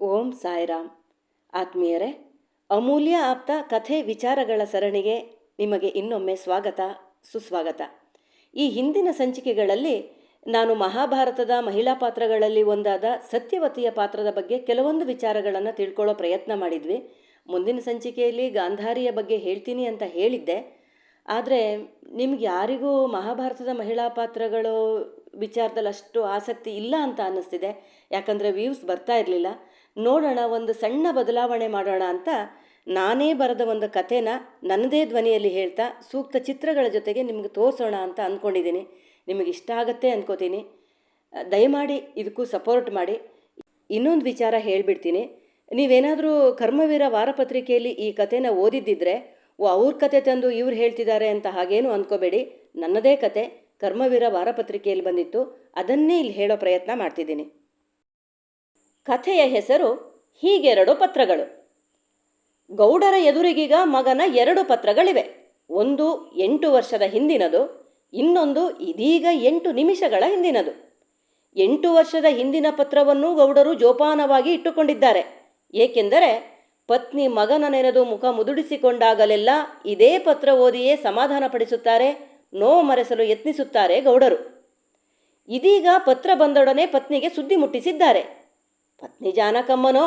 ಓಂ ಸಾಯಿರಾಮ್. ಆತ್ಮೀಯರೇ, ಅಮೂಲ್ಯ ಆಪ್ತ ಕಥೆ ವಿಚಾರಗಳ ಸರಣಿಗೆ ನಿಮಗೆ ಇನ್ನೊಮ್ಮೆ ಸ್ವಾಗತ, ಸುಸ್ವಾಗತ. ಈ ಹಿಂದಿನ ಸಂಚಿಕೆಗಳಲ್ಲಿ ನಾನು ಮಹಾಭಾರತದ ಮಹಿಳಾ ಪಾತ್ರಗಳಲ್ಲಿ ಒಂದಾದ ಸತ್ಯವತಿಯ ಪಾತ್ರದ ಬಗ್ಗೆ ಕೆಲವೊಂದು ವಿಚಾರಗಳನ್ನು ತಿಳ್ಕೊಳ್ಳೋ ಪ್ರಯತ್ನ ಮಾಡಿದ್ವಿ. ಮುಂದಿನ ಸಂಚಿಕೆಯಲ್ಲಿ ಗಾಂಧಾರಿಯ ಬಗ್ಗೆ ಹೇಳ್ತೀನಿ ಅಂತ ಹೇಳಿದ್ದೆ. ಆದರೆ ನಿಮ್ಗೆ ಯಾರಿಗೂ ಮಹಾಭಾರತದ ಮಹಿಳಾ ಪಾತ್ರಗಳು ವಿಚಾರದಲ್ಲಿ ಅಷ್ಟು ಆಸಕ್ತಿ ಇಲ್ಲ ಅಂತ ಅನ್ನಿಸ್ತಿದೆ. ಯಾಕಂದರೆ ವ್ಯೂವ್ಸ್ ಬರ್ತಾ ಇರಲಿಲ್ಲ. ನೋಡೋಣ, ಒಂದು ಸಣ್ಣ ಬದಲಾವಣೆ ಮಾಡೋಣ ಅಂತ ನಾನೇ ಬರೆದ ಒಂದು ಕಥೆನ ನನ್ನದೇ ಧ್ವನಿಯಲ್ಲಿ ಹೇಳ್ತಾ ಸೂಕ್ತ ಚಿತ್ರಗಳ ಜೊತೆಗೆ ನಿಮಗೆ ತೋರಿಸೋಣ ಅಂತ ಅಂದ್ಕೊಂಡಿದ್ದೀನಿ. ನಿಮಗೆ ಇಷ್ಟ ಆಗತ್ತೆ ಅಂದ್ಕೋತೀನಿ ದಯಮಾಡಿ ಇದಕ್ಕೂ ಸಪೋರ್ಟ್ ಮಾಡಿ. ಇನ್ನೊಂದು ವಿಚಾರ ಹೇಳಿಬಿಡ್ತೀನಿ. ನೀವೇನಾದರೂ ಕರ್ಮವೀರ ವಾರಪತ್ರಿಕೆಯಲ್ಲಿ ಈ ಕಥೆನ ಓದಿದ್ದಿದ್ರೆ, ಓ, ಅವ್ರ ಕತೆ ತಂದು ಇವ್ರು ಹೇಳ್ತಿದ್ದಾರೆ ಅಂತ ಹಾಗೇನು ಅಂದ್ಕೋಬೇಡಿ ನನ್ನದೇ ಕತೆ ಕರ್ಮವೀರ ವಾರಪತ್ರಿಕೆಯಲ್ಲಿ ಬಂದಿತ್ತು. ಅದನ್ನೇ ಇಲ್ಲಿ ಹೇಳೋ ಪ್ರಯತ್ನ ಮಾಡ್ತಿದ್ದೀನಿ. ಕಥೆಯ ಹೆಸರು ಹೀಗೆರಡು ಪತ್ರಗಳು. ಗೌಡರ ಎದುರಿಗೀಗ ಮಗನ ಎರಡು ಪತ್ರಗಳಿವೆ. ಒಂದು ಎಂಟು ವರ್ಷದ ಹಿಂದಿನದು, ಇನ್ನೊಂದು ಇದೀಗ ಎಂಟು ನಿಮಿಷಗಳ ಹಿಂದಿನದು. ಎಂಟು ವರ್ಷದ ಹಿಂದಿನ ಪತ್ರವನ್ನು ಗೌಡರು ಜೋಪಾನವಾಗಿ ಇಟ್ಟುಕೊಂಡಿದ್ದಾರೆ. ಏಕೆಂದರೆ ಪತ್ನಿ ಮಗನ ನೆನೆದು ಮುಖ ಮುದುಡಿಸಿಕೊಂಡಾಗಲೆಲ್ಲ ಇದೇ ಪತ್ರ ಓದಿಯೇ ಸಮಾಧಾನಪಡಿಸುತ್ತಾರೆ, ನೋವು ಮರೆಸಲು ಯತ್ನಿಸುತ್ತಾರೆ ಗೌಡರು. ಇದೀಗ ಪತ್ರ ಬಂದೊಡನೆ ಪತ್ನಿಗೆ ಸುದ್ದಿ ಮುಟ್ಟಿಸಿದ್ದಾರೆ. ಪತ್ನಿ ಜಾನಕಮ್ಮನೋ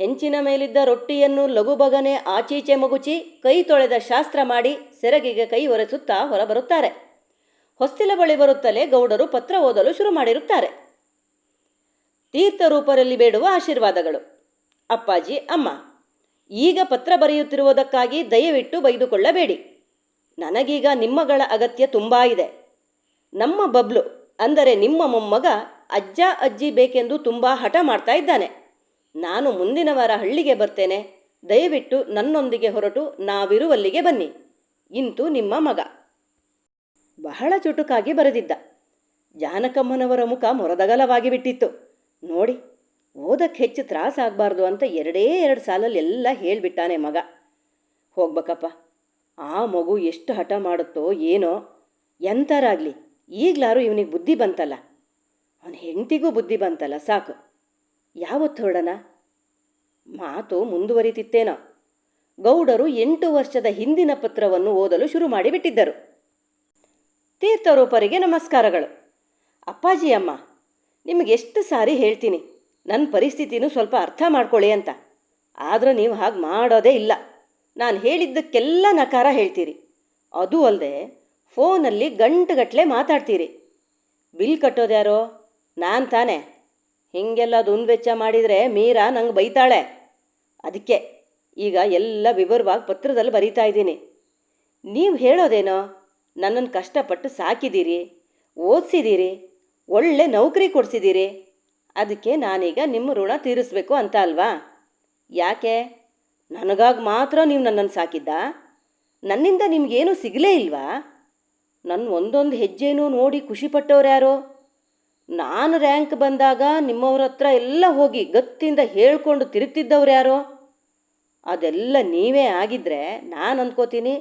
ಹೆಂಚಿನ ಮೇಲಿದ್ದ ರೊಟ್ಟಿಯನ್ನು ಲಘುಬಗನೆ ಆಚೀಚೆ ಮಗುಚಿ ಕೈ ತೊಳೆದ ಶಾಸ್ತ್ರ ಮಾಡಿ ಸೆರಗಿಗೆ ಕೈ ಒರೆಸುತ್ತಾ ಹೊರಬರುತ್ತಾರೆ. ಹೊಸ್ತಿಲ ಬಳಿ ಬರುತ್ತಲೇ ಗೌಡರು ಪತ್ರ ಓದಲು ಶುರು ಮಾಡಿರುತ್ತಾರೆ. ತೀರ್ಥರೂಪರಲ್ಲಿ ಬೇಡುವ ಆಶೀರ್ವಾದಗಳು. ಅಪ್ಪಾಜಿ, ಅಮ್ಮ, ಈಗ ಪತ್ರ ಬರೆಯುತ್ತಿರುವುದಕ್ಕಾಗಿ ದಯವಿಟ್ಟು ಬೈದುಕೊಳ್ಳಬೇಡಿ. ನನಗೀಗ ನಿಮ್ಮಗಳ ಅಗತ್ಯ ತುಂಬ ಇದೆ. ನಮ್ಮ ಬಬ್ಲು, ಅಂದರೆ ನಿಮ್ಮ ಮೊಮ್ಮಗ ಅಜ್ಜ ಅಜ್ಜಿ ಬೇಕೆಂದು ತುಂಬ ಹಠ ಮಾಡ್ತಾ ಇದ್ದಾನೆ. ನಾನು ಮುಂದಿನ ವಾರ ಹಳ್ಳಿಗೆ ಬರ್ತೇನೆ. ದಯವಿಟ್ಟು ನನ್ನೊಂದಿಗೆ ಹೊರಟು ನಾವಿರುವಲ್ಲಿಗೆ ಬನ್ನಿ. ಇಂತು ನಿಮ್ಮ ಮಗ. ಬಹಳ ಚುಟುಕಾಗಿ ಬರೆದಿದ್ದ. ಜಾನಕಮ್ಮನವರ ಮುಖ ಮೊರದಗಲವಾಗಿ ಬಿಟ್ಟಿತ್ತು. ನೋಡಿ, ಓದಕ್ಕೆ ಹೆಚ್ಚು ತ್ರಾಸಾಗಬಾರ್ದು ಅಂತ ಎರಡೇ ಎರಡು ಸಾಲಲ್ಲಿ ಎಲ್ಲ ಹೇಳಿಬಿಟ್ಟಾನೆ ಮಗ. ಹೋಗ್ಬೇಕಪ್ಪ. ಆ ಮಗು ಎಷ್ಟು ಹಠ ಮಾಡುತ್ತೋ ಏನೋ. ಎಂಥರಾಗಲಿ, ಈಗಲಾರು ಇವನಿಗೆ ಬುದ್ಧಿ ಬಂತಲ್ಲ. ಅವನ ಹೆಂಡತಿಗೂ ಬುದ್ಧಿ ಬಂತಲ್ಲ ಸಾಕು. ಯಾವತ್ತು ಹೊರಡನ ಮಾತು ಮುಂದುವರಿತಿತ್ತೇನೋ. ಗೌಡರು ಎಂಟು ವರ್ಷದ ಹಿಂದಿನ ಪತ್ರವನ್ನು ಓದಲು ಶುರು ಮಾಡಿಬಿಟ್ಟಿದ್ದರು. ತೀರ್ಥರೂಪರಿಗೆ ನಮಸ್ಕಾರಗಳು. ಅಪ್ಪಾಜಿ ಅಮ್ಮ, ನಿಮಗೆ ಎಷ್ಟು ಸಾರಿ ಹೇಳ್ತೀನಿ. ನನ್ನ ಪರಿಸ್ಥಿತಿನೂ ಸ್ವಲ್ಪ ಅರ್ಥ ಮಾಡ್ಕೊಳ್ಳಿ ಅಂತ. ಆದರೂ ನೀವು ಹಾಗೆ ಮಾಡೋದೇ ಇಲ್ಲ. ನಾನು ಹೇಳಿದ್ದಕ್ಕೆಲ್ಲ ನಕಾರ ಹೇಳ್ತೀರಿ. ಅದು ಅಲ್ಲದೆ ಫೋನಲ್ಲಿ ಗಂಟುಗಟ್ಟಲೆ ಮಾತಾಡ್ತೀರಿ. ಬಿಲ್ ಕಟ್ಟೋದ್ಯಾರೋ? ನಾನು ತಾನೇ. ಹೀಗೆಲ್ಲ ದುನ್ವೆಚ್ಚ ವೆಚ್ಚ ಮಾಡಿದರೆ ಮೀರಾ ನಂಗೆ ಬೈತಾಳೆ. ಅದಕ್ಕೆ ಈಗ ಎಲ್ಲ ವಿವರವಾಗಿ ಪತ್ರದಲ್ಲಿ ಬರೀತಾ ಇದ್ದೀನಿ. ನೀವು ಹೇಳೋದೇನೋ? ನನ್ನನ್ನು ಕಷ್ಟಪಟ್ಟು ಸಾಕಿದ್ದೀರಿ ಓದಿಸಿದ್ದೀರಿ ಒಳ್ಳೆ ನೌಕರಿ ಕೊಡಿಸಿದ್ದೀರಿ ಅದಕ್ಕೆ ನಾನೀಗ ನಿಮ್ಮ ಋಣ ತೀರಿಸ್ಬೇಕು ಅಂತ ಅಲ್ವಾ? ಯಾಕೆ? ನನಗಾಗಿ ಮಾತ್ರ ನೀವು ನನ್ನನ್ನು ಸಾಕಿದ್ದ? ನನ್ನಿಂದ ನಿಮಗೇನು ಸಿಗಲೇ ಇಲ್ವಾ? ನನ್ನ ಒಂದೊಂದು ಹೆಜ್ಜೆನೂ ನೋಡಿ ಖುಷಿಪಟ್ಟವ್ರು ಯಾರು? ನಾನು ರ್ಯಾಂಕ್ ಬಂದಾಗ ನಿಮ್ಮವ್ರ ಹತ್ರ ಎಲ್ಲ ಹೋಗಿ ಗತ್ತಿಂದ ಹೇಳ್ಕೊಂಡು ತಿರುಗ್ತಿದ್ದವ್ರು ಯಾರು? ಅದೆಲ್ಲ ನೀವೇ ಆಗಿದ್ದರೆ ನಾನು ಅಂದ್ಕೋತೀನಿ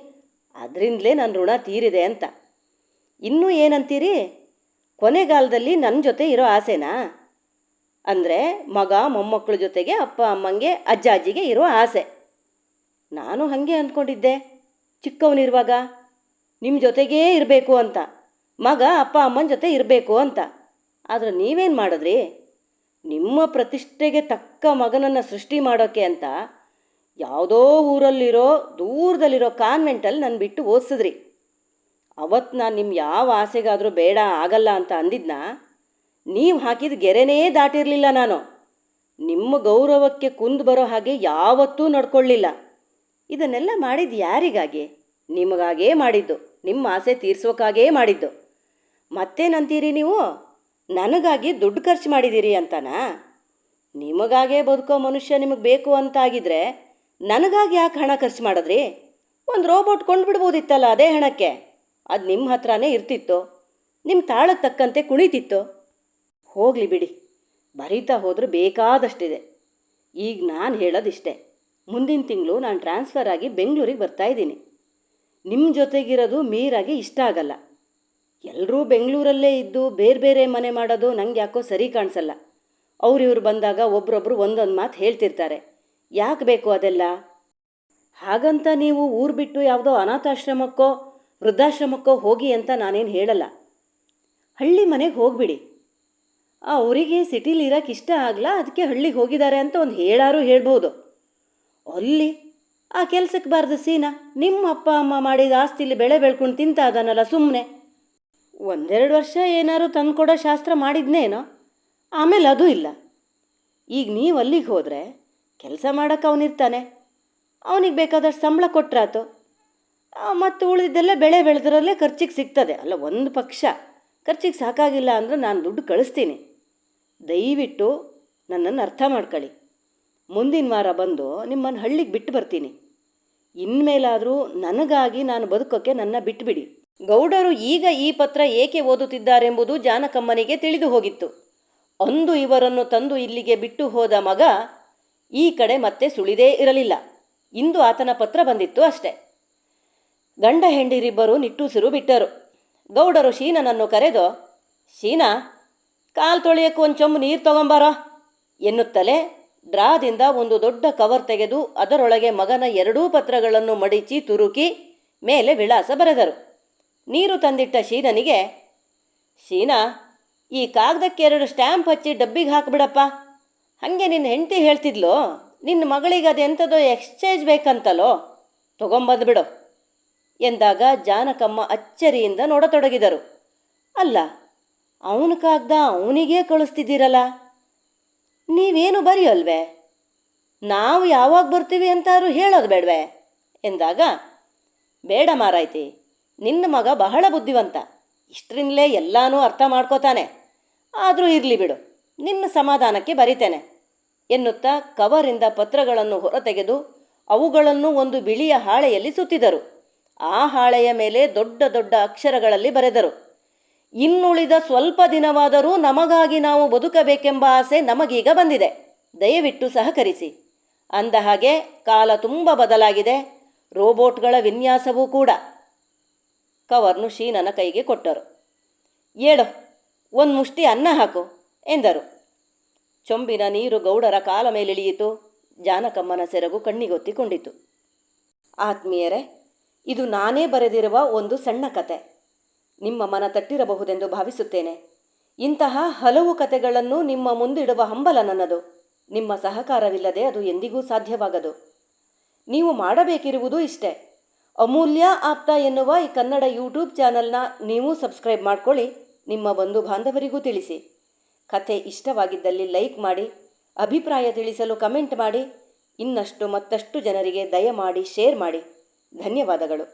ಅದರಿಂದಲೇ ನನ್ನ ಋಣ ತೀರಿದೆ ಅಂತ. ಇನ್ನೂ ಏನಂತೀರಿ? ಕೊನೆಗಾಲದಲ್ಲಿ ನನ್ನ ಜೊತೆ ಇರೋ ಆಸೆನಾ? ಅಂದರೆ ಮಗ ಮೊಮ್ಮಕ್ಕಳ ಜೊತೆಗೆ ಅಪ್ಪ ಅಮ್ಮಂಗೆ ಅಜ್ಜ ಅಜ್ಜಿಗೆ ಇರೋ ಆಸೆ. ನಾನು ಹಾಗೆ ಅಂದ್ಕೊಂಡಿದ್ದೆ ಚಿಕ್ಕವನಿರುವಾಗ ನಿಮ್ಮ ಜೊತೆಗೇ ಇರಬೇಕು ಅಂತ, ಮಗ ಅಪ್ಪ ಅಮ್ಮನ ಜೊತೆ ಇರಬೇಕು ಅಂತ. ಆದರೆ ನೀವೇನು ಮಾಡಿದ್ರಿ? ನಿಮ್ಮ ಪ್ರತಿಷ್ಠೆಗೆ ತಕ್ಕ ಮಗನನ್ನು ಸೃಷ್ಟಿ ಮಾಡೋಕ್ಕೆ ಅಂತ ಯಾವುದೋ ಊರಲ್ಲಿರೋ, ದೂರದಲ್ಲಿರೋ ಕಾನ್ವೆಂಟಲ್ಲಿ ನನ್ನ ಬಿಟ್ಟು ಓದಿಸಿದ್ರಿ. ಅವತ್ತು ನಾನು ನಿಮ್ಮ ಯಾವ ಆಸೆಗಾದರೂ ಬೇಡ, ಆಗಲ್ಲ ಅಂತ ಅಂದಿದ್ನ? ನೀವು ಹಾಕಿದ ಗೆರೆನೇ ದಾಟಿರಲಿಲ್ಲ ನಾನು. ನಿಮ್ಮ ಗೌರವಕ್ಕೆ ಕುಂದು ಬರೋ ಹಾಗೆ ಯಾವತ್ತೂ ನಡ್ಕೊಳ್ಳಿಲ್ಲ. ಇದನ್ನೆಲ್ಲ ಮಾಡಿದ್ದು ಯಾರಿಗಾಗಿ? ನಿಮಗಾಗೇ ಮಾಡಿದ್ದು, ನಿಮ್ಮ ಆಸೆ ತೀರಿಸೋಕ್ಕಾಗೇ ಮಾಡಿದ್ದು. ಮತ್ತೇನಂತೀರಿ ನೀವು? ನನಗಾಗಿ ದುಡ್ಡು ಖರ್ಚು ಮಾಡಿದ್ದೀರಿ ಅಂತನಾ? ನಿಮಗಾಗೆ ಬದುಕೋ ಮನುಷ್ಯ ನಿಮಗೆ ಬೇಕು ಅಂತಾಗಿದ್ರೆ ನನಗಾಗಿ ಯಾಕೆ ಹಣ ಖರ್ಚು ಮಾಡಿದ್ರಿ? ಒಂದು ರೋಬೋಟ್ ಕೊಂಡ್ಬಿಡ್ಬೋದಿತ್ತಲ್ಲ ಅದೇ ಹಣಕ್ಕೆ. ಅದು ನಿಮ್ಮ ಹತ್ರನೇ ಇರ್ತಿತ್ತು. ನಿಮ್ಮ ತಾಳಕ್ಕೆ ತಕ್ಕಂತೆ ಕುಣಿತಿತ್ತು. ಹೋಗಲಿ ಬಿಡಿ. ಬರೀತಾ ಹೋದ್ರೆ ಬೇಕಾದಷ್ಟಿದೆ. ಈಗ ನಾನು ಹೇಳೋದಿಷ್ಟೇ. ಮುಂದಿನ ತಿಂಗಳು ನಾನು ಟ್ರಾನ್ಸ್ಫರ್ ಆಗಿ ಬೆಂಗಳೂರಿಗೆ ಬರ್ತಾ ಇದ್ದೀನಿ. ನಿಮ್ಮ ಜೊತೆಗಿರೋದು ಮೀರಾಗಿ ಇಷ್ಟ ಆಗಲ್ಲ. ಎಲ್ಲರೂ ಬೆಂಗಳೂರಲ್ಲೇ ಇದ್ದು ಬೇರೆ ಬೇರೆ ಮನೆ ಮಾಡೋದು ನಂಗೆ ಯಾಕೋ ಸರಿ ಕಾಣಿಸಲ್ಲ. ಅವ್ರಿವ್ರು ಬಂದಾಗ ಒಬ್ರೊಬ್ರು ಒಂದೊಂದು ಮಾತು ಹೇಳ್ತಿರ್ತಾರೆ. ಯಾಕೆ ಬೇಕು ಅದೆಲ್ಲ? ಹಾಗಂತ ನೀವು ಊರು ಬಿಟ್ಟು ಯಾವುದೋ ಅನಾಥಾಶ್ರಮಕ್ಕೋ, ವೃದ್ಧಾಶ್ರಮಕ್ಕೋ ಹೋಗಿ ಅಂತ ನಾನೇನು ಹೇಳಲ್ಲ. ಹಳ್ಳಿ ಮನೆಗೆ ಹೋಗ್ಬಿಡಿ. ಅವರಿಗೆ ಸಿಟಿಲಿ ಇರೋಕ್ಕೆ ಇಷ್ಟ ಆಗಲ್ಲ ಅದಕ್ಕೆ ಹಳ್ಳಿಗೆ ಹೋಗಿದ್ದಾರೆ ಅಂತ ಒಂದು ಹೇಳಾರು ಹೇಳ್ಬೋದು. ಅಲ್ಲಿ ಆ ಕೆಲಸಕ್ಕೆ ಬಾರ್ದು ಸೀನಾ ನಿಮ್ಮ ಅಪ್ಪ ಅಮ್ಮ ಮಾಡಿದ ಆಸ್ತಿಲಿ ಬೆಳೆ ಬೆಳ್ಕೊಂಡು ತಿಂತ ಅದನ್ನಲ್ಲ ಸುಮ್ಮನೆ ಒಂದೆರಡು ವರ್ಷ ಏನಾದ್ರು ತಂದುಕೊಡೋ ಶಾಸ್ತ್ರ ಮಾಡಿದ್ನೇನೋ? ಆಮೇಲೆ ಅದು ಇಲ್ಲ. ಈಗ ನೀವು ಅಲ್ಲಿಗೆ ಹೋದರೆ ಕೆಲಸ ಮಾಡೋಕ್ಕೆ ಅವನಿರ್ತಾನೆ ಅವನಿಗೆ ಬೇಕಾದಷ್ಟು ಸಂಬಳ ಕೊಟ್ಟರಾತು ಮತ್ತು ಉಳಿದಿದ್ದೆಲ್ಲ ಬೆಳೆ ಬೆಳೆದ್ರಲ್ಲೇ ಖರ್ಚಿಗೆ ಸಿಗ್ತದೆ. ಅಲ್ಲ, ಒಂದು ಪಕ್ಷ ಖರ್ಚಿಗೆ ಸಾಕಾಗಿಲ್ಲ ಅಂದರೆ ನಾನು ದುಡ್ಡು ಕಳಿಸ್ತೀನಿ. ದಯವಿಟ್ಟು ನನ್ನನ್ನು ಅರ್ಥ ಮಾಡ್ಕೊಳ್ಳಿ ಮುಂದಿನ ವಾರ ಬಂದು ನಿಮ್ಮನ್ನು ಹಳ್ಳಿಗೆ ಬಿಟ್ಟು ಬರ್ತೀನಿ. ಇನ್ಮೇಲಾದರೂ ನನಗಾಗಿ ನಾನು ಬದುಕೋಕ್ಕೆ ನನ್ನ ಬಿಟ್ಬಿಡಿ. ಗೌಡರು ಈಗ ಈ ಪತ್ರ ಏಕೆ ಓದುತ್ತಿದ್ದಾರೆಂಬುದು ಜಾನಕಮ್ಮನಿಗೆ ತಿಳಿದು ಹೋಗಿತ್ತು. ಅಂದು ಇವರನ್ನು ತಂದು ಇಲ್ಲಿಗೆ ಬಿಟ್ಟು ಹೋದ ಮಗ ಈ ಕಡೆ ಮತ್ತೆ ಸುಳಿದೇ ಇರಲಿಲ್ಲ. ಇಂದು ಆತನ ಪತ್ರ ಬಂದಿತ್ತು ಅಷ್ಟೆ. ಗಂಡ ಹೆಂಡಿರಿಬ್ಬರು ನಿಟ್ಟುಸಿರು ಬಿಟ್ಟರು. ಗೌಡರು ಶೀನನನ್ನು ಕರೆದು, ಶೀನಾ, ಕಾಲು ತೊಳೆಯಕ್ಕೆ ಒಂದು ಚೊಂಬು ನೀರು ತಗೊಂಬಾರ? ಎನ್ನುತ್ತಲೇ ಡ್ರಾದಿಂದ ಒಂದು ದೊಡ್ಡ ಕವರ್ ತೆಗೆದು ಅದರೊಳಗೆ ಮಗನ ಎರಡೂ ಪತ್ರಗಳನ್ನು ಮಡಿಚಿ ತುರುಕಿ ಮೇಲೆ ವಿಳಾಸ ಬರೆದರು. ನೀರು ತಂದಿಟ್ಟ ಶೀನನಿಗೆ, ಶೀನಾ, ಈ ಕಾಗದಕ್ಕೆ ಎರಡು ಸ್ಟ್ಯಾಂಪ್ ಹಚ್ಚಿ ಡಬ್ಬಿಗೆ ಹಾಕಿಬಿಡಪ್ಪ. ಹಾಗೆ ನಿನ್ನ ಹೆಂಡತಿ ಹೇಳ್ತಿದ್ಲು ನಿನ್ನ ಮಗಳಿಗೆ ಅದೆಂಥದೋ ಎಕ್ಸ್ಚೇಂಜ್ ಬೇಕಂತಲೋ ತಗೊಂಬಂದ್ಬಿಡು ಎಂದಾಗ ಜಾನಕಮ್ಮ ಅಚ್ಚರಿಯಿಂದ ನೋಡತೊಡಗಿದರು. ಅಲ್ಲ, ಅವನ ಕಾಗ್ದ ಅವನಿಗೇ ಕಳಿಸ್ತಿದ್ದೀರಲ್ಲ. ನೀವೇನು ಬರೆಯಲ್ವೇ? ನಾವು ಯಾವಾಗ ಬರ್ತೀವಿ ಅಂತಾರು ಹೇಳೋದು ಬೇಡವೆ? ಎಂದಾಗ, ಬೇಡ ಮಾರಾಯ್ತಿ ನಿನ್ನ ಮಗ ಬಹಳ ಬುದ್ಧಿವಂತ. ಇಷ್ಟರಿಂದಲೇ ಎಲ್ಲಾನೂ ಅರ್ಥ ಮಾಡ್ಕೋತಾನೆ. ಆದರೂ ಇರಲಿ ಬಿಡು, ನಿನ್ನ ಸಮಾಧಾನಕ್ಕೆ ಬರಿತೇನೆ. ಎನ್ನುತ್ತಾ ಕವರಿಂದ ಪತ್ರಗಳನ್ನು ಹೊರತೆಗೆದು ಅವುಗಳನ್ನು ಒಂದು ಬಿಳಿಯ ಹಾಳೆಯಲ್ಲಿ ಸುತ್ತಿದರು. ಆ ಹಾಳೆಯ ಮೇಲೆ ದೊಡ್ಡ ದೊಡ್ಡ ಅಕ್ಷರಗಳಲ್ಲಿ ಬರೆದರು, ಇನ್ನುಳಿದ ಸ್ವಲ್ಪ ದಿನವಾದರೂ ನಮಗಾಗಿ ನಾವು ಬದುಕಬೇಕೆಂಬ ಆಸೆ ನಮಗೀಗ ಬಂದಿದೆ. ದಯವಿಟ್ಟು ಸಹಕರಿಸಿ. ಅಂದ ಹಾಗೆ ಕಾಲ ತುಂಬ ಬದಲಾಗಿದೆ. ರೋಬೋಟ್ಗಳ ವಿನ್ಯಾಸವೂ ಕೂಡ. ಕವರ್ನು ಶೀನನ ಕೈಗೆ ಕೊಟ್ಟರು. ಏಳು, ಒಂದು ಮುಷ್ಟಿ ಅನ್ನ ಹಾಕು, ಎಂದರು. ಚೊಂಬಿನ ನೀರು ಗೌಡರ ಕಾಲ ಮೇಲಿಳಿಯಿತು. ಜಾನಕಮ್ಮನ ಸೆರಗು ಕಣ್ಣಿಗೊತ್ತಿಕೊಂಡಿತು. ಆತ್ಮೀಯರೇ, ಇದು ನಾನೇ ಬರೆದಿರುವ ಒಂದು ಸಣ್ಣ ಕತೆ. ನಿಮ್ಮ ಮನ ತಟ್ಟಿರಬಹುದೆಂದು ಭಾವಿಸುತ್ತೇನೆ. ಇಂತಹ ಹಲವು ಕತೆಗಳನ್ನು ನಿಮ್ಮ ಮುಂದಿಡುವ ಹಂಬಲ ನನ್ನದು. ನಿಮ್ಮ ಸಹಕಾರವಿಲ್ಲದೆ ಅದು ಎಂದಿಗೂ ಸಾಧ್ಯವಾಗದು. ನೀವು ಮಾಡಬೇಕಿರುವುದು ಇಷ್ಟೇ. ಅಮೂಲ್ಯ ಆಪ್ತ ಎನ್ನುವ ಈ ಕನ್ನಡ ಯೂಟ್ಯೂಬ್ ಚಾನಲ್ನ ನೀವು ಸಬ್ಸ್ಕ್ರೈಬ್ ಮಾಡ್ಕೊಳ್ಳಿ. ನಿಮ್ಮ ಬಂಧು ಬಾಂಧವರಿಗೂ ತಿಳಿಸಿ. ಕಥೆ ಇಷ್ಟವಾಗಿದ್ದಲ್ಲಿ ಲೈಕ್ ಮಾಡಿ, ಅಭಿಪ್ರಾಯ ತಿಳಿಸಲು ಕಮೆಂಟ್ ಮಾಡಿ, ಇನ್ನಷ್ಟು ಮತ್ತಷ್ಟು ಜನರಿಗೆ ದಯಮಾಡಿ ಶೇರ್ ಮಾಡಿ. ಧನ್ಯವಾದಗಳು.